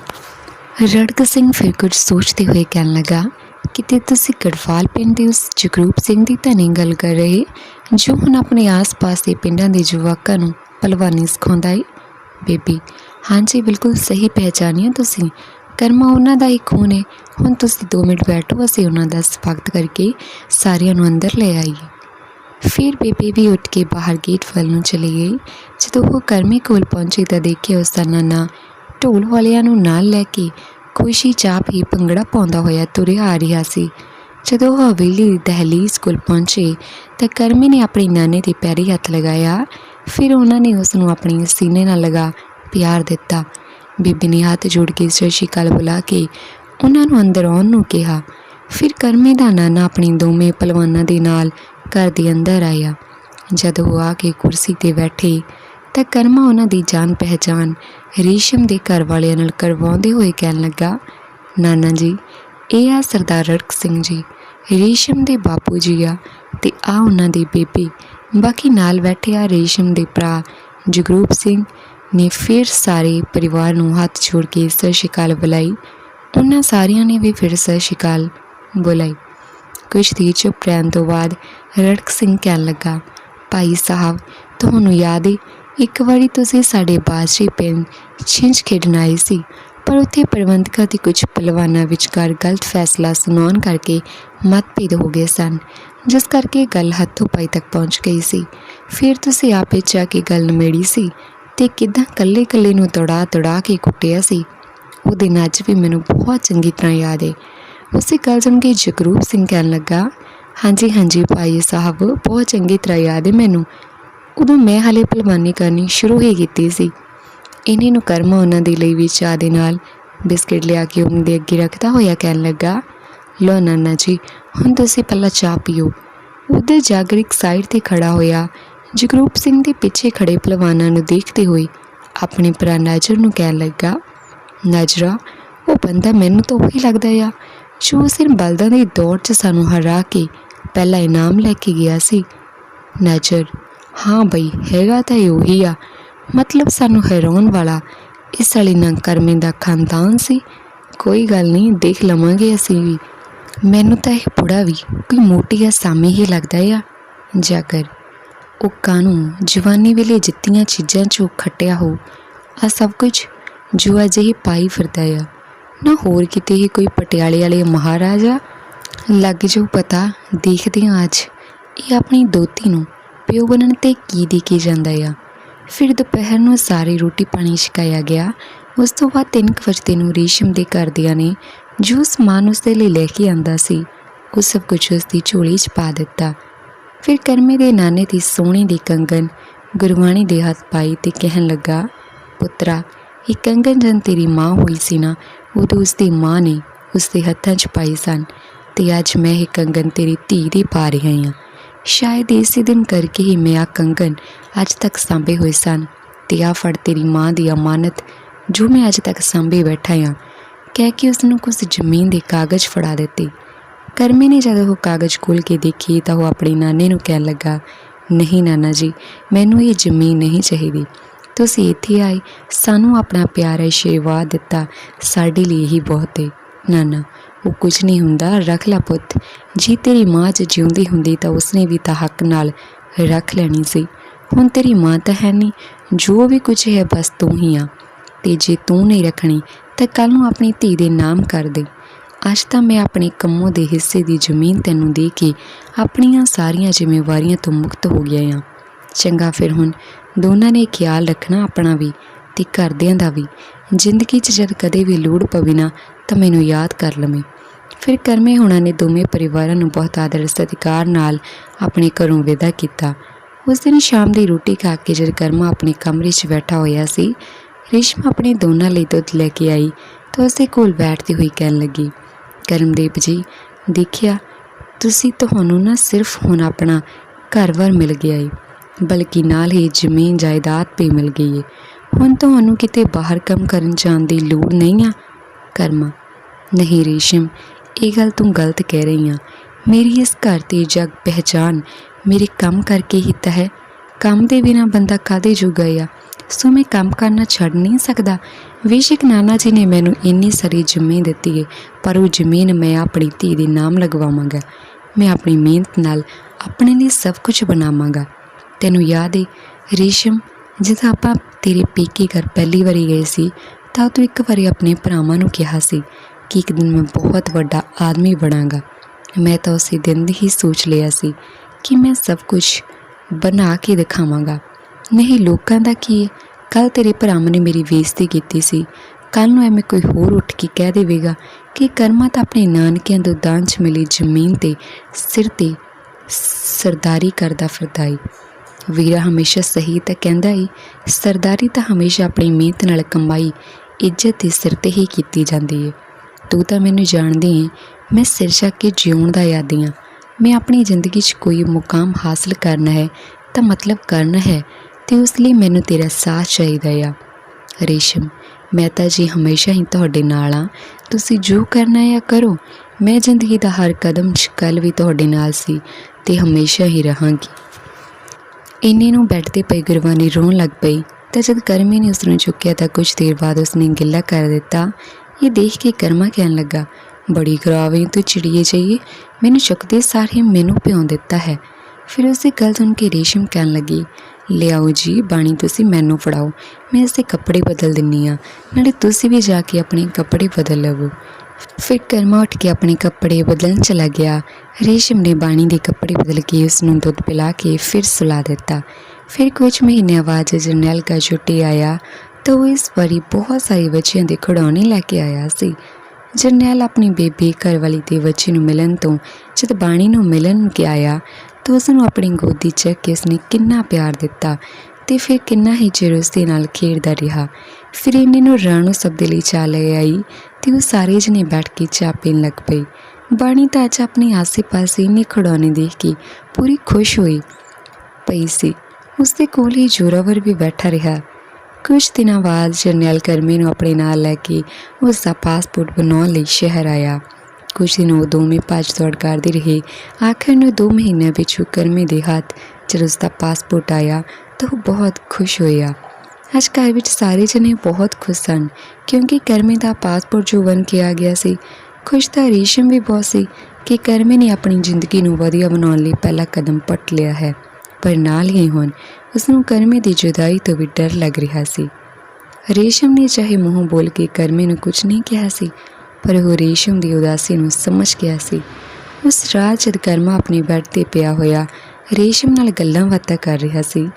ਰੜਕ ਸਿੰਘ ਫਿਰ ਕੁਝ ਸੋਚਦੇ ਹੋਏ ਕਹਿਣ ਲੱਗਾ, ਕਿਤੇ ਤੁਸੀਂ ਗੜਵਾਲ ਪਿੰਡ ਦੇ ਉਸ ਜਗਰੂਪ ਸਿੰਘ ਦੀ ਤਾਂ ਨਹੀਂ ਗੱਲ ਕਰ ਰਹੇ? ਜੋ ਹੁਣ ਆਪਣੇ ਆਸ-ਪਾਸ ਦੇ ਪਿੰਡਾਂ ਦੇ ਜਵਾਕਾਂ ਨੂੰ ਪਹਿਲਵਾਨੀ ਸਿਖਾਉਂਦਾ ਏ ਬੇਬੀ। ਹਾਂਜੀ ਬਿਲਕੁਲ ਸਹੀ ਪਹਿਚਾਨਿਆ ਤੁਸੀਂ। ਕਰਮਾ ਉਹਨਾਂ ਦਾ ਹੀ ਖੂਨ ਹੈ ਹੁਣ ਤੁਸੀਂ 2 ਮਿੰਟ ਬੈਠੋ, ਅਸੀਂ ਉਹਨਾਂ ਦਾ ਸਵਾਗਤ ਕਰਕੇ ਸਾਰਿਆਂ ਨੂੰ ਅੰਦਰ ਲੈ ਆਈਏ। ਫਿਰ ਬੇਬੀ ਵੀ ਉੱਠ ਕੇ ਬਾਹਰ ਗੇਟ ਵੱਲ ਨੂੰ ਚਲੀ ਗਈ। ਜਦੋਂ ਉਹ ਕਰਮੇ ਕੋਲ ਪਹੁੰਚੀ ਤਾਂ ਦੇਖਿਆ ਉਸ ਦਾ ਨਾਨਾ ਢੋਲ ਵਾਲਿਆਂ ਨੂੰ ਨਾਲ ਲੈ ਕੇ ਖੁਸ਼ੀ ਚਾਪ ਹੀ ਭੰਗੜਾ ਪਾਉਂਦਾ ਹੋਇਆ ਤੁਰਿਆ ਆ ਰਿਹਾ ਸੀ। ਜਦੋਂ ਉਹ ਹਵੇਲੀ ਦੀ ਦਹਲੀਜ਼ ਕੋਲ ਪਹੁੰਚੇ ਤਾਂ ਕਰਮੇ ਨੇ ਆਪਣੇ ਨਾਨੇ ਦੇ ਪੈਰੀ ਹੱਥ ਲਗਾਇਆ। ਫਿਰ ਉਹਨਾਂ ਨੇ ਉਸ ਨੂੰ ਆਪਣੀ ਸੀਨੇ ਨਾਲ ਲਗਾ ਪਿਆਰ ਦਿੱਤਾ। ਬੀਬੀ ਨੇ ਹੱਥ ਜੋੜ ਕੇ ਸਤਿ ਸ਼੍ਰੀ ਅਕਾਲ ਬੁਲਾ ਕੇ ਉਹਨਾਂ ਨੂੰ ਅੰਦਰ ਆਉਣ ਨੂੰ ਕਿਹਾ। ਫਿਰ ਕਰਮੇ ਦਾ ਨਾਨਾ ਆਪਣੀ ਦੋਵੇਂ ਪਹਿਲਵਾਨਾਂ ਦੇ ਨਾਲ ਘਰ ਦੇ ਅੰਦਰ ਆਇਆ। ਜਦ ਉਹ ਆ ਕੇ ਕੁਰਸੀ ਤੇ ਬੈਠੇ ਤਾਂ ਕਰਮਾ ਉਹਨਾਂ ਦੀ ਜਾਣ ਪਹਿਚਾਨ ਰੇਸ਼ਮ ਦੇ ਘਰ ਵਾਲਿਆਂ ਨਾਲ ਕਰਵਾਉਂਦੇ ਹੋਏ ਕਹਿਣ ਲੱਗਾ, ਨਾਨਾ ਜੀ, ਇਹ ਆ ਸਰਦਾਰ ਰੜਕ ਸਿੰਘ ਜੀ। ਰੇਸ਼ਮ ਦੇ ਬਾਪੂ ਜੀ ਆ ਤੇ ਆ ਉਹਨਾਂ ਦੀ ਬੇਬੀ। ਬਾਕੀ ਨਾਲ ਬੈਠਿਆ ਰੇਸ਼ਮ ਦੇ ਭਰਾ ਜਗਰੂਪ ਸਿੰਘ ਨੇ ਫਿਰ ਸਾਰੇ ਪਰਿਵਾਰ ਨੂੰ ਹੱਥ ਜੋੜ ਕੇ ਸਤਿ ਸ਼੍ਰੀ ਅਕਾਲ ਬੁਲਾਈ। ਉਹਨਾਂ ਸਾਰਿਆਂ ਨੇ ਵੀ ਫਿਰ ਸਤਿ ਸ਼੍ਰੀ ਅਕਾਲ ਬੁਲਾਈ। ਕੁਝ ਦੇਰ ਚੁੱਪ ਰਹਿਣ ਤੋਂ ਬਾਅਦ ਰੜਕ ਸਿੰਘ ਕਹਿਣ ਲੱਗਾ, ਭਾਈ ਸਾਹਿਬ, ਤੁਹਾਨੂੰ ਯਾਦ ਹੈ ਇੱਕ ਵਾਰੀ ਤੁਸੀਂ ਸਾਡੇ ਬਾਜਰੀ ਪਿੰਡ ਛਿੰਝ ਖੇਡਣ ਆਏ ਸੀ, ਪਰ ਉੱਥੇ ਪ੍ਰਬੰਧਕਾਂ ਤੇ ਕੁਝ ਪਹਿਲਵਾਨਾਂ ਵਿਚਕਾਰ ਗਲਤ ਫੈਸਲਾ ਸੁਣਾਉਣ ਕਰਕੇ ਮਤਭੇਦ ਹੋ ਗਏ ਸਨ। ਜਿਸ ਕਰਕੇ ਗੱਲ ਹੱਥੋਂ ਪਾਈ ਤੱਕ ਪਹੁੰਚ ਗਈ ਸੀ। ਫਿਰ ਤੁਸੀਂ ਆਪੇ ਜਾ ਕੇ ਗੱਲ ਮੇੜੀ ਸੀ ਤੇ ਕਿਦਾਂ ਕੱਲੇ-ਕੱਲੇ ਨੂੰ ਤੜਾ ਤੜਾ ਕੇ ਕੁੱਟਿਆ ਸੀ। ਉਹ ਦਿਨ ਅੱਜ ਵੀ ਮੈਨੂੰ ਬਹੁਤ ਚੰਗੀ ਤਰ੍ਹਾਂ ਯਾਦ ਹੈ ਉਸੇ ਗੱਲ ਸੁਣ ਕੇ ਜਗਰੂਪ ਸਿੰਘ ਕਹਿਣ ਲੱਗਾ, ਹਾਂਜੀ ਹਾਂਜੀ ਭਾਈ ਸਾਹਿਬ, ਬਹੁਤ ਚੰਗੀ ਤਰ੍ਹਾਂ ਯਾਦ ਹੈ ਮੈਨੂੰ। ਉਦੋਂ ਮੈਂ ਹਾਲੇ ਪਹਿਲਵਾਨੀ ਕਰਨੀ ਸ਼ੁਰੂ ਹੀ ਕੀਤੀ ਸੀ। ਇਹਨੇ ਨੂੰ ਕਰਮਾ ਉਹਨਾਂ ਦੇ ਲਈ ਵੀ ਚਾਹ ਦੇ ਨਾਲ ਬਿਸਕਟ ਲਿਆ ਕੇ ਉਹਨਾਂ ਦੇ ਅੱਗੇ ਰੱਖਦਾ ਹੋਇਆ ਕਹਿਣ ਲੱਗਾ ਲੋ ਨਾਨਾ ਜੀ ਹੁਣ ਤੁਸੀਂ ਪਹਿਲਾਂ ਚਾਹ ਪੀਓ। ਉਧਰ ਜਾਗਰ ਇੱਕ ਸਾਈਡ ਤੇ ਖੜਾ ਹੋਇਆ ਜਗਰੂਪ ਸਿੰਘ ਦੇ ਪਿੱਛੇ ਖੜੇ ਪਹਿਲਵਾਨਾਂ ਨੂੰ ਦੇਖਦੇ ਹੋਏ ਆਪਣੇ ਭਰਾ ਨਾਜਰ ਨੂੰ ਕਹਿਣ ਲੱਗਾ, ਨਾਜਰਾ, ਉਹ ਬੰਦਾ ਮੈਨੂੰ ਤਾਂ ਉਹੀ ਲੱਗਦਾ ਆ, ਜੋ ਸਿਰ ਬਲਦਾਂ ਦੀ ਦੌੜ 'ਚ ਸਾਨੂੰ ਹਰਾ ਕੇ ਪਹਿਲਾ ਇਨਾਮ ਲੈ ਕੇ ਗਿਆ ਸੀ। ਨਾਜਰ, ਹਾਂ ਬਈ, ਹੈਗਾ ਤਾਂ ਉਹੀ ਆ। ਮਤਲਬ ਸਾਨੂੰ ਹੈਰਾਨ ਵਾਲਾ, ਇਸ ਵਾਲੀ ਨਾ ਕਰਮੇ ਦਾ ਖਾਨਦਾਨ ਸੀ। ਕੋਈ ਗੱਲ ਨਹੀਂ, ਦੇਖ ਲਵਾਂਗੇ ਅਸੀਂ ਵੀ। ਮੈਨੂੰ ਤਾਂ ਇਹ ਬੁੜਾ ਵੀ ਕੋਈ ਮੋਟੀ ਅਸਾਮੀ ਹੀ ਲੱਗਦਾ ਆ। ਜਾਗਰ, ਉਹ ਕਾਨੂੰ ਜਵਾਨੀ ਵੇਲੇ ਜਿੱਤੀਆਂ ਚੀਜ਼ਾਂ ਚੋਂ ਖੱਟਿਆ ਹੋ ਆ ਸਭ ਕੁਝ ਜੋ ਅਜਿਹੀ ਪਾਈ ਫਿਰਦਾ ਆ। ਨਾ ਹੋਰ ਕਿਤੇ ਹੀ ਕੋਈ ਪਟਿਆਲੇ ਵਾਲੇ ਮਹਾਰਾਜਾ ਲੱਗ ਜੋ ਪਤਾ, ਦੇਖਦੇ ਹਾਂ ਅੱਜ। ਇਹ ਆਪਣੀ ਦੋਤੀ ਨੂੰ ਪਿਓ ਬਣਨ ਤੇ ਕੀ ਦੇ ਕੇ ਜਾਂਦਾ ਆ? ਫਿਰ ਦੁਪਹਿਰ ਨੂੰ ਸਾਰੇ ਰੋਟੀ ਪਾਣੀ ਛਕਾਇਆ ਗਿਆ। ਉਸ ਤੋਂ ਬਾਅਦ ਤਿੰਨ ਕੁ ਵਜੇ ਨੂੰ ਰੇਸ਼ਮ ਦੇ ਘਰਦਿਆਂ ਨੇ ਜੋ ਸਮਾਨ ਉਸ ਦੇ ਲਈ ਲੈ ਕੇ ਆਂਦਾ ਸੀ, ਉਹ ਸਭ ਕੁਝ ਉਸ ਦੀ ਝੋਲੀ 'ਚ ਪਾ ਦਿੱਤਾ। ਫਿਰ ਕਰਮੇ ਦੇ ਨਾਨੇ ਦੀ ਸੋਹਣੀ ਦੀ ਕੰਗਨ ਗੁਰਬਾਣੀ ਦੇ ਹੱਥ ਪਾਈ ਤੇ ਕਹਿਣ ਲੱਗਾ, ਪੁੱਤਰਾ, ਇਹ ਕੰਗਨ ਜਨ ਤੇਰੀ ਮਾਂ ਹੋਈ ਸੀ ਨਾ, ਉਦੋਂ ਉਸ ਦੀ ਮਾਂ ਨੇ ਉਸ ਦੇ ਹੱਥਾਂ 'ਚ ਪਾਈ ਸਨ ਤੇ ਅੱਜ ਮੈਂ ਇਹ ਕੰਗਨ ਤੇਰੀ ਧੀ ਦੀ ਪਾ ਰਹੀ ਹਾਂ। ਸ਼ਾਇਦ ਇਸੇ ਦਿਨ ਕਰਕੇ ਹੀ ਮੈਂ ਆ ਕੰਗਨ ਅੱਜ ਤੱਕ ਸਾਂਭੇ ਹੋਏ ਸਨ ਤੇ ਆ ਫੜ ਤੇਰੀ ਮਾਂ ਦੀ ਅਮਾਨਤ ਜੋ ਮੈਂ ਅੱਜ ਤੱਕ ਸਾਂਭੇ ਬੈਠਾ ਹਾਂ ਕਹਿ ਕੇ ਉਸ ਨੂੰ ਕੁਝ ਜ਼ਮੀਨ ਦੇ ਕਾਗਜ਼ ਫੜਾ ਦਿੱਤੇ। ਕਰਮੇ ਨੇ ਜਦੋਂ ਉਹ ਕਾਗਜ਼ ਖੋਲ ਕੇ ਦੇਖੀ ਤਾਂ ਉਹ ਆਪਣੇ ਨਾਨੇ ਨੂੰ ਕਹਿਣ ਲੱਗਾ, ਨਹੀਂ ਨਾਨਾ ਜੀ, ਮੈਨੂੰ ਇਹ ਜ਼ਮੀਨ ਨਹੀਂ ਚਾਹੀਦੀ। ਤੁਸੀਂ ਇੱਥੇ ਆਏ, ਸਾਨੂੰ ਆਪਣਾ ਪਿਆਰਾ ਆਸ਼ੀਰਵਾਦ ਦਿੱਤਾ, ਸਾਡੇ ਲਈ ਹੀ ਬਹੁਤ ਹੈ ਨਾਨਾ, ਉਹ ਕੁਝ ਨਹੀਂ ਹੁੰਦਾ, ਰੱਖ ਲੈ ਪੁੱਤ। ਜੀ ਤੇਰੀ ਮਾਂ ਜੇ ਜਿਉਂਦੀ ਹੁੰਦੀ ਤਾਂ ਉਸਨੇ ਵੀ ਤਾਂ ਹੱਕ ਨਾਲ ਰੱਖ ਲੈਣੀ ਸੀ। ਹੁਣ ਤੇਰੀ ਮਾਂ ਤਾਂ ਹੈ ਨਹੀਂ, ਜੋ ਵੀ ਕੁਝ ਹੈ ਬਸ ਤੂੰ ਹੀ ਆ। ਤੇ ਜੇ ਤੂੰ ਨਹੀਂ ਰੱਖਣੀ, ਤਾਂ ਕੱਲ ਨੂੰ ਆਪਣੀ ਧੀ ਦੇ ਨਾਮ ਕਰ ਦੇ। ਅੱਜ ਤਾਂ ਮੈਂ ਆਪਣੇ ਕੰਮੋਂ ਦੇ ਹਿੱਸੇ ਦੀ ਜ਼ਮੀਨ ਤੈਨੂੰ ਦੇ ਕੇ ਆਪਣੀਆਂ ਸਾਰੀਆਂ ਜ਼ਿੰਮੇਵਾਰੀਆਂ ਤੋਂ ਮੁਕਤ ਹੋ ਗਿਆ ਹਾਂ ਚੰਗਾ ਫਿਰ ਹੁਣ, ਦੋਨਾਂ ਨੇ ਖਿਆਲ ਰੱਖਣਾ ਆਪਣਾ ਵੀ ਤੇ ਘਰਦਿਆਂ ਦਾ ਵੀ। ਜ਼ਿੰਦਗੀ 'ਚ ਜਦ ਕਦੇ ਵੀ ਲੋੜ ਪਵੇ ਨਾ, ਤਾਂ ਮੈਨੂੰ ਯਾਦ ਕਰ ਲਵੇਂ। ਫਿਰ ਕਰਮੇ ਹੋਣਾ ਨੇ ਦੋਵੇਂ ਪਰਿਵਾਰਾਂ ਨੂੰ ਬਹੁਤ ਆਦਰ ਸਤਿਕਾਰ ਨਾਲ ਆਪਣੇ ਘਰੋਂ ਵਿਦਾ ਕੀਤਾ। ਉਸ ਦਿਨ ਸ਼ਾਮ ਦੀ ਰੋਟੀ ਖਾ ਕੇ ਜਦ ਕਰਮਾ ਆਪਣੇ ਕਮਰੇ 'ਚ ਬੈਠਾ ਹੋਇਆ ਸੀ ਰੇਸ਼ਮ ਆਪਣੇ ਦੋਨਾਂ ਲਈ ਦੁੱਧ ਲੈ ਕੇ ਆਈ ਤਾਂ ਉਸਦੇ ਕੋਲ ਬੈਠਦੀ ਹੋਈ ਕਹਿਣ ਲੱਗੀ, ਕਰਮਦੀਪ ਜੀ, ਦੇਖਿਆ, ਤੁਸੀਂ ਤੁਹਾਨੂੰ ਨਾ ਸਿਰਫ ਹੁਣ ਆਪਣਾ ਘਰ ਵਾਰ ਮਿਲ ਗਿਆ ਏ, ਬਲਕਿ ਨਾਲ ਹੀ ਜ਼ਮੀਨ ਜਾਇਦਾਦ ਵੀ ਮਿਲ ਗਈ ਏ। ਹੁਣ ਤੁਹਾਨੂੰ ਕਿਤੇ ਬਾਹਰ ਕੰਮ ਕਰਨ ਜਾਣ ਦੀ ਲੋੜ ਨਹੀਂ ਆ? ਕਰਮਾ, ਨਹੀਂ ਰੇਸ਼ਮ, ਇਹ ਗੱਲ ਤੂੰ ਗਲਤ ਕਹਿ ਰਹੀ ਆ। ਮੇਰੀ ਇਸ ਘਰ ਦੀ ਜਗ ਪਹਿਚਾਨ ਮੇਰੇ ਕੰਮ ਕਰਕੇ ਹੀ ਤਾਂ ਹੈ। ਕੰਮ ਦੇ ਬਿਨਾ ਬੰਦਾ ਕਾਦੇ ਜੁਗਾ ਆ? ਸੋ ਮੈਂ ਕੰਮ ਕਰਨਾ ਛੱਡ ਨਹੀਂ ਸਕਦਾ ਵਿਸ਼ਕ ਨਾਨਾ ਜੀ ਨੇ ਮੈਨੂੰ ਇੰਨੀ ਸਾਰੀ ਜ਼ਮੀਨ ਦਿੱਤੀ ਹੈ ਪਰ ਉਹ ਜ਼ਮੀਨ ਮੈਂ ਆਪਣੀ ਧੀ ਦੇ ਨਾਮ ਲਗਵਾਵਾਂਗਾ ਮੈਂ ਆਪਣੀ ਮਿਹਨਤ ਨਾਲ ਆਪਣੇ ਲਈ ਸਭ ਕੁਝ ਬਣਾਵਾਂਗਾ ਤੈਨੂੰ ਯਾਦ ਹੈ ਰੇਸ਼ਮ ਜਦੋਂ ਆਪਾਂ ਤੇਰੇ ਪੇਕੇ ਘਰ ਪਹਿਲੀ ਵਾਰੀ ਗਏ ਸੀ ਤਾਂ ਤੂੰ ਇੱਕ ਵਾਰੀ ਆਪਣੇ ਭਰਾਵਾਂ ਨੂੰ ਕਿਹਾ ਸੀ ਕਿ ਇੱਕ ਦਿਨ ਮੈਂ ਬਹੁਤ ਵੱਡਾ ਆਦਮੀ ਬਣਾਂਗਾ ਮੈਂ ਤਾਂ ਉਸੇ ਦਿਨ ਹੀ ਸੋਚ ਲਿਆ ਸੀ ਕਿ ਮੈਂ ਸਭ ਕੁਝ ਬਣਾ ਕੇ ਦਿਖਾਵਾਂਗਾ ਨਹੀਂ ਲੋਕਾਂ ਦਾ ਕੀ ਕੱਲ ਤੇਰੇ ਭਰਾਵਾਂ ਨੇ ਮੇਰੀ ਬੇਇੱਜ਼ਤੀ ਕੀਤੀ ਸੀ। ਕੱਲ ਨੂੰ ਐਵੇਂ ਕੋਈ ਹੋਰ ਉੱਠ ਕੇ ਕਹਿ ਦੇਵੇਗਾ ਕਿ ਕਰਮਾ ਤਾਂ ਆਪਣੇ ਨਾਨਕਿਆਂ ਤੋਂ ਦਾਨ 'ਚ ਮਿਲੀ ਜ਼ਮੀਨ ਤੇ ਸਿਰ ਤੇ ਸਰਦਾਰੀ ਕਰਦਾ ਫਿਰਦਾ ਈ। ਵੀਰਾ ਹਮੇਸ਼ਾ ਸਹੀ ਤਾਂ ਕਹਿੰਦਾ ਈ, ਸਰਦਾਰੀ ਤਾਂ ਹਮੇਸ਼ਾ ਆਪਣੀ ਮਿਹਨਤ ਨਾਲ ਕਮਾਈ, ਇੱਜ਼ਤ ਦੇ ਸਿਰ ਤੇ ਹੀ ਕੀਤੀ ਜਾਂਦੀ ਹੈ ਤੂੰ ਤਾਂ ਮੈਨੂੰ ਜਾਣਦੀ ਏ, ਮੈਂ ਸਿਰ ਚੱਕ ਕੇ ਜਿਉਣ ਦਾ ਆਦੀ ਹਾਂ ਮੈਂ ਆਪਣੀ ਜ਼ਿੰਦਗੀ 'ਚ ਕੋਈ ਮੁਕਾਮ ਹਾਸਲ ਕਰਨਾ ਹੈ ਤਾਂ ਮਤਲਬ ਕਰਨਾ ਹੈ। ਤੇ ਉਸ ਲਈ ਮੈਨੂੰ ਤੇਰਾ ਸਾਥ ਚਾਹੀਦਾ ਆ। ਰੇਸ਼ਮ, ਮੈਂ ਤਾਂ ਜੀ ਹਮੇਸ਼ਾ ਹੀ ਤੁਹਾਡੇ ਨਾਲ ਆ ਤੁਸੀਂ ਜੋ ਕਰਨਾ ਹੈ ਕਰੋ। ਮੈਂ ਜ਼ਿੰਦਗੀ ਦਾ ਹਰ ਕਦਮ 'ਚ ਕੱਲ ਵੀ ਤੁਹਾਡੇ ਨਾਲ ਸੀ ਤੇ ਹਮੇਸ਼ਾ ਹੀ ਰਹਾਂਗੀ। ਇੰਨੇ ਨੂੰ ਬੈੱਡ ਤੇ ਪਈ ਗੁਰਬਾਨੀ ਰੋਣ ਲੱਗ ਪਈ, ਤਾਂ ਜਦ ਕਰਮੀ ਨੇ ਉਸ ਨੂੰ ਚੁੱਕਿਆ ਤਾਂ ਕੁਝ ਦੇਰ ਬਾਅਦ ਉਸਨੇ ਗਿੱਲਾ ਕਰ ਦਿੱਤਾ। ਇਹ ਦੇਖ ਕੇ ਕਰਮਾ ਕਹਿਣ ਲੱਗਾ, ਬੜੀ ਖਰਾਬ ਤੂੰ ਚਿੜੀਏ ਜਾਈਏ ਮੈਨੂੰ ਚੁੱਕਦੇ ਸਾਰੇ ਮੈਨੂੰ ਪਿਉਂ ਦਿੱਤਾ ਹੈ। ਫਿਰ ਉਸੇ ਗੱਲ ਸੁਣ ਕੇ ਰੇਸ਼ਮ ਕਹਿਣ ਲੱਗੀ ਲਿਆਓ ਜੀ, ਬਾਣੀ ਤੁਸੀਂ ਮੈਨੂੰ ਫੜਾਓ। ਮੈਂ ਇਸਦੇ ਕੱਪੜੇ ਬਦਲ ਦਿੰਨੀ ਆ। ਨਾਲੇ ਤੁਸੀਂ ਵੀ ਜਾ ਕੇ ਆਪਣੇ ਕੱਪੜੇ ਬਦਲ ਲਵੋ। ਫਿਰ ਕਰਮਾ ਉੱਠ ਕੇ ਆਪਣੇ ਕੱਪੜੇ ਬਦਲਣ ਚਲਾ ਗਿਆ। ਰੇਸ਼ਮ ਨੇ ਬਾਣੀ ਦੇ ਕੱਪੜੇ ਬਦਲ ਕੇ ਉਸ ਨੂੰ ਦੁੱਧ ਪਿਲਾ ਕੇ ਫਿਰ ਸੁਲਾ ਦਿੱਤਾ। ਫਿਰ ਕੁਝ ਮਹੀਨੇ ਬਾਅਦ ਜਰਨੈਲ ਕਾ ਛੁੱਟੀ ਆਇਆ, ਤਾਂ ਉਹ ਇਸ ਵਾਰੀ ਬਹੁਤ ਸਾਰੇ ਬੱਚਿਆਂ ਦੇ ਖਿਡੌਣੇ ਲੈ ਕੇ ਆਇਆ ਸੀ। ਜਰਨੈਲ ਆਪਣੀ ਬੇਬੀ ਘਰਵਾਲੀ ਦੇ ਬੱਚੇ ਨੂੰ ਮਿਲਣ ਤੋਂ, ਜਦ ਬਾਣੀ ਨੂੰ ਮਿਲਣ ਗਿਆ ਆਇਆ ਤਾਂ ਉਸ ਨੂੰ ਆਪਣੀ ਗੋਦੀ ਚੱਕ ਕੇ ਉਸਨੇ ਕਿੰਨਾ ਪਿਆਰ ਦਿੱਤਾ ਤੇ ਫਿਰ ਕਿੰਨਾ ਹੀ ਚਿਰ ਉਸ ਦੇ ਨਾਲ ਖੇਡਦਾ ਰਿਹਾ। ਫਿਰ ਇੰਨੇ ਨੂੰ ਰਾਣੋ ਸਭ ਦੇ ਲਈ ਚਾਹ ਲੈ ਆਈ ਤੇ ਉਹ ਸਾਰੇ ਜਣੇ ਬੈਠ ਕੇ ਚਾਹ ਪੀਣ ਲੱਗ ਪਏ। ਬਾਣੀ ਤਾਂ ਅੱਜ ਆਪਣੇ ਆਸੇ-ਪਾਸੇ ਇੰਨੇ ਖਿਡੌਣੇ ਦੇਖ ਕੇ ਪੂਰੀ ਖੁਸ਼ ਹੋਈ। ਪਈ ਸੀ। ਉਸ ਦੇ ਕੋਲ ਹੀ ਜੋਰਾਵਰ ਵੀ ਬੈਠਾ ਰਿਹਾ। ਕੁਝ ਦਿਨਾਂ ਬਾਅਦ ਜਰਨੈਲ ਕਰਮੀ ਨੂੰ ਆਪਣੇ ਨਾਲ ਲੈ ਕੇ ਉਸ ਦਾ ਪਾਸਪੋਰਟ ਬਣਾਉਣ ਲਈ ਸ਼ਹਿਰ ਆਇਆ। ਕੁਝ ਦਿਨ ਉਹ ਦੋਵੇਂ ਭੱਜ ਦੌੜ ਕਰਦੇ ਰਹੇ। ਆਖਰ ਨੂੰ 2 ਮਹੀਨਿਆਂ ਵਿੱਚ ਉਹ ਕਰਮੀ ਦੇ ਹੱਥ ਜਦੋਂ ਉਸ ਦਾ ਪਾਸਪੋਰਟ ਆਇਆ ਤਾਂ ਉਹ ਬਹੁਤ ਖੁਸ਼ ਹੋਇਆ। ਅੱਜ ਘਰ ਵਿੱਚ ਸਾਰੇ ਜਣੇ ਬਹੁਤ ਖੁਸ਼ ਸਨ ਕਿਉਂਕਿ ਕਰਮੀ ਦਾ ਪਾਸਪੋਰਟ ਜੋ ਬਣ ਕੇ ਆ ਗਿਆ ਸੀ, ਖੁਸ਼ ਤਾਂ ਰੇਸ਼ਮ ਵੀ ਬਹੁਤ ਸੀ ਕਿ ਕਰਮੀ ਨੇ ਆਪਣੀ ਜ਼ਿੰਦਗੀ ਨੂੰ ਵਧੀਆ ਬਣਾਉਣ ਲਈ ਪਹਿਲਾ ਕਦਮ ਪੱਟ ਲਿਆ ਹੈ। ਪਰ ਨਾਲ ਹੀ ਹੁਣ ਉਸ ਨੂੰ ਕਰਮੀ ਦੀ ਜੁਦਾਈ ਤੋਂ ਵੀ ਡਰ ਲੱਗ ਰਿਹਾ ਸੀ। ਰੇਸ਼ਮ ਨੇ ਚਾਹੇ ਮੂੰਹ ਬੋਲ ਕੇ ਕਰਮੇ ਨੂੰ ਕੁਝ ਨਹੀਂ ਕਿਹਾ ਸੀ ਪਰ ਉਹ ਰੇਸ਼ਮ ਦੀ ਉਦਾਸੀ ਨੂੰ ਸਮਝ ਗਿਆ ਸੀ। ਉਸ ਰਾਤ ਜਦ ਕਰਮਾ ਆਪਣੇ ਬੈੱਡ ਤੇ ਪਿਆ ਹੋਇਆ, ਰੇਸ਼ਮ ਨਾਲ ਗੱਲਾਂ ਬਾਤਾਂ ਕਰ ਰਿਹਾ ਸੀ,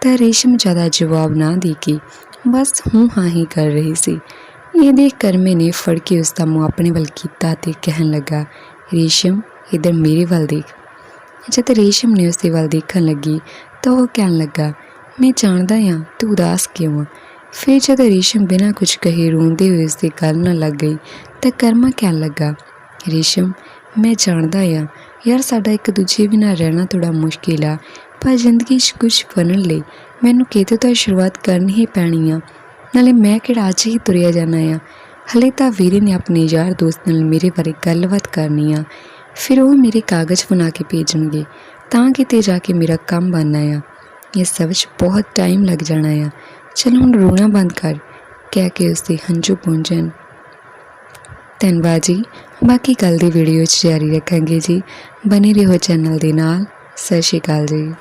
ਤਾਂ ਰੇਸ਼ਮ ਜ਼ਿਆਦਾ ਜਵਾਬ ਨਾ ਦੇ ਕੇ ਬਸ ਹੂੰ ਹਾਂ ਹੀ ਕਰ ਰਹੀ ਸੀ। ਇਹ ਦੇਖ ਕਰਮੇ ਨੇ ਫੜ ਕੇ ਉਸ ਦਾ ਮੂੰਹ ਆਪਣੇ ਵੱਲ ਕੀਤਾ ਤੇ ਕਹਿਣ ਲੱਗਾ, ਰੇਸ਼ਮ, ਇਧਰ ਮੇਰੇ ਵੱਲ ਦੇਖ। ਜਦ ਰੇਸ਼ਮ ਨੇ ਉਸ ਦੇ ਵੱਲ ਦੇਖਣ ਲੱਗੀ, ਤਾਂ ਉਹ ਕਹਿਣ ਲੱਗਾ, ਮੈਂ ਜਾਣਦਾ ਹਾਂ ਤੂੰ ਉਦਾਸ ਕਿਉਂ ਆ? ਫਿਰ ਜਦ ਰੇਸ਼ਮ ਬਿਨਾਂ ਕੁਝ ਕਹੇ ਰੋਂਦੇ ਹੋਏ ਉਸ ਦੇ ਗੱਲ ਨਾਲ ਲੱਗ ਗਈ, ਤਾਂ ਕਰਮਾ ਕਹਿਣ ਲੱਗਾ, ਰੇਸ਼ਮ, ਮੈਂ ਜਾਣਦਾ ਹਾਂ ਯਾਰ ਸਾਡਾ ਇੱਕ ਦੂਜੇ ਬਿਨਾਂ ਰਹਿਣਾ ਥੋੜਾ ਮੁਸ਼ਕਿਲ ਆ, ਪਰ ਜ਼ਿੰਦਗੀ 'ਚ ਕੁਝ ਬਣਨ ਲਈ ਮੈਨੂੰ ਕਿਤੇ ਤਾਂ ਸ਼ੁਰੂਆਤ ਕਰਨੀ ਹੀ ਪੈਣੀ ਆ। ਨਾਲੇ ਮੈਂ ਕਿਹੜਾ ਅੱਜ ਹੀ ਤੁਰਿਆ ਜਾਣਾ ਆ? ਹਲੇ ਤਾਂ ਵੀਰੇ ਨੇ ਆਪਣੇ ਯਾਰ ਦੋਸਤ ਨਾਲ ਮੇਰੇ ਬਾਰੇ ਗੱਲਬਾਤ ਕਰਨੀ ਆ। ਫਿਰ ਉਹ ਮੇਰੇ ਕਾਗਜ਼ ਬਣਾ ਕੇ ਭੇਜਣਗੇ, ਤਾਂ ਕਿਤੇ ਜਾ ਕੇ ਮੇਰਾ ਕੰਮ ਬਣਨਾ ਆ। ਇਹ ਸਭ ਵਿੱਚ ਬਹੁਤ ਟਾਈਮ ਲੱਗ ਜਾਣਾ ਆ। ਚਲ ਹੁਣ ਰੋਣਾ ਬੰਦ ਕਰ, ਕਹਿ ਕੇ ਉਸਦੇ ਹੰਝੂ ਪੂੰਝਣ। ਧੰਨਵਾਦ ਜੀ ਬਾਕੀ ਕੱਲ ਦੀ ਵੀਡੀਓ 'ਚ ਜਾਰੀ ਰੱਖਾਂਗੇ ਜੀ। ਬਨੇ ਰਹੋ ਚੈਨਲ ਦੇ ਨਾਲ। ਸਤਿ ਸ਼੍ਰੀ ਅਕਾਲ ਜੀ।